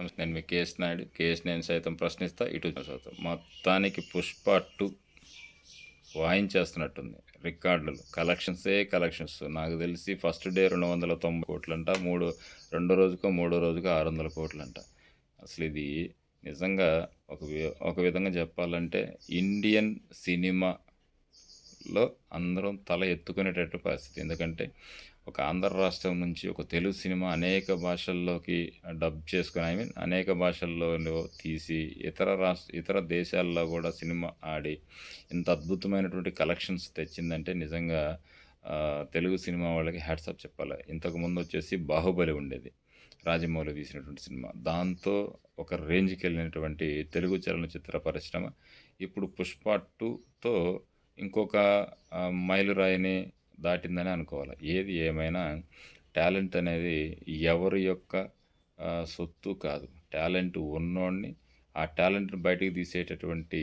నేను మీ KS Naidu KS నేను సైతం ప్రశ్నిస్తా ఇటు సైతం మొత్తానికి పుష్ప టూ వాయించేస్తున్నట్టుంది రికార్డులు. కలెక్షన్సే కలెక్షన్స్. నాకు తెలిసి ఫస్ట్ డే రెండు వందల తొంభై కోట్లంట మూడు రెండో రోజుకో మూడో రోజుకో ఆరు వందల కోట్లంట. అసలు ఇది నిజంగా ఒక వి- ఒక విధంగా చెప్పాలంటే ఇండియన్ సినిమా లో అందరం తల ఎత్తుకునేటట్టు పరిస్థితి. ఎందుకంటే ఒక ఆంధ్ర రాష్ట్రం నుంచి ఒక తెలుగు సినిమా అనేక భాషల్లోకి డబ్ చేసుకుని ఐ మీన్ అనేక భాషల్లో తీసి ఇతర రాష్ట్ర ఇతర దేశాల్లో కూడా సినిమా ఆడి ఇంత అద్భుతమైనటువంటి కలెక్షన్స్ తెచ్చిందంటే నిజంగా తెలుగు సినిమా వాళ్ళకి హ్యాట్సప్ చెప్పాలి. ఇంతకు ముందు వచ్చేసి బాహుబలి ఉండేది రాజమౌళి తీసినటువంటి సినిమా. దాంతో ఒక రేంజ్కి వెళ్ళినటువంటి తెలుగు చలనచిత్ర పరిశ్రమ ఇప్పుడు పుష్ప టూతో ఇంకొక మైలురాయిని దాటిందని అనుకోవాలి. ఏది ఏమైనా టాలెంట్ అనేది ఎవరి యొక్క సొత్తు కాదు. టాలెంట్ ఉన్నోడిని ఆ టాలెంట్ని బయటికి తీసేటటువంటి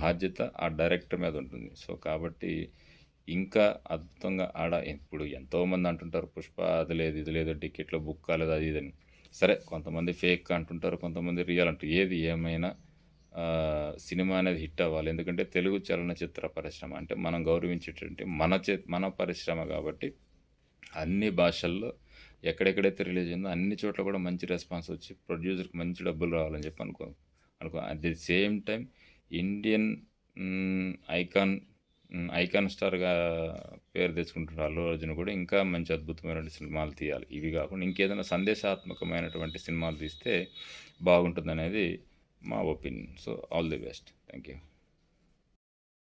బాధ్యత ఆ డైరెక్టర్ మీద ఉంటుంది. సో కాబట్టి ఇంకా అద్భుతంగా ఆడ ఇప్పుడు ఎంతోమంది అంటుంటారు పుష్ప అది లేదు ఇది లేదు టికెట్లో బుక్ కాలేదు అది ఇదని. సరే కొంతమంది ఫేక్ అంటుంటారు కొంతమంది రియల్ అంటారు ఏది ఏమైనా సినిమా అనేది హిట్ అవ్వాలి. ఎందుకంటే తెలుగు చలనచిత్ర పరిశ్రమ అంటే మనం గౌరవించేటువంటి మన చే మన పరిశ్రమ కాబట్టి అన్ని భాషల్లో ఎక్కడెక్కడైతే రిలీజ్ అయిందో అన్ని చోట్ల కూడా మంచి రెస్పాన్స్ వచ్చి ప్రొడ్యూసర్కి మంచి డబ్బులు రావాలని చెప్పి అనుకో అనుకో at the same time Indian icon icon స్టార్గా పేరు తెచ్చుకుంటున్న అల్లు అర్జున్ కూడా ఇంకా మంచి అద్భుతమైనటువంటి సినిమాలు తీయాలి. ఇవి కాకుండా ఇంకేదైనా సందేశాత్మకమైనటువంటి సినిమాలు తీస్తే బాగుంటుంది My Opinion. So, all the best. Thank you.